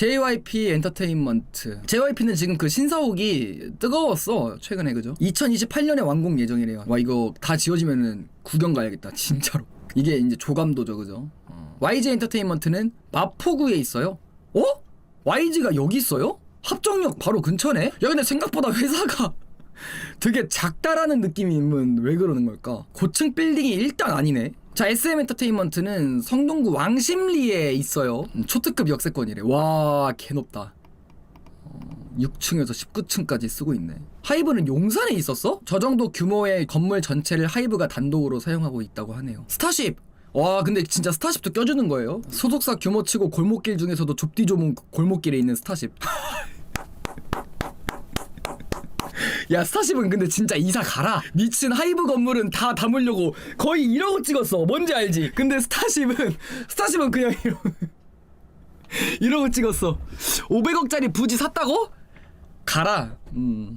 JYP 엔터테인먼트. JYP는 지금 그 신사옥이 뜨거웠어. 최근에 그죠? 2028년에 완공 예정이래요. 와 이거 다 지어지면은 구경 가야겠다. 진짜로. 이게 이제 조감도죠, 그죠? 어. YG 엔터테인먼트는 마포구에 있어요. 어? YG가 여기 있어요? 합정역 바로 근처네? 야 근데 생각보다 회사가 되게 작다라는 느낌이면 왜 그러는 걸까? 고층 빌딩이 일단 아니네. 자, SM 엔터테인먼트는 성동구 왕십리에 있어요. 음, 초특급 역세권이래. 와, 개 높다. 어, 6층에서 19층까지 쓰고 있네. 하이브는 용산에 있었어? 저 정도 규모의 건물 전체를 하이브가 단독으로 사용하고 있다고 하네요. 스타쉽! 와 근데 진짜 스타쉽도 껴주는 거예요? 소속사 규모치고 골목길 중에서도 좁디 좁은 골목길에 있는 스타쉽 야 스타쉽은 근데 진짜 이사 가라. 미친 하이브 건물은 다 담으려고 거의 이러고 찍었어. 뭔지 알지? 근데 스타쉽은 스타쉽은 그냥 이러고 이러고 찍었어. 500억짜리 부지 샀다고? 가라. 음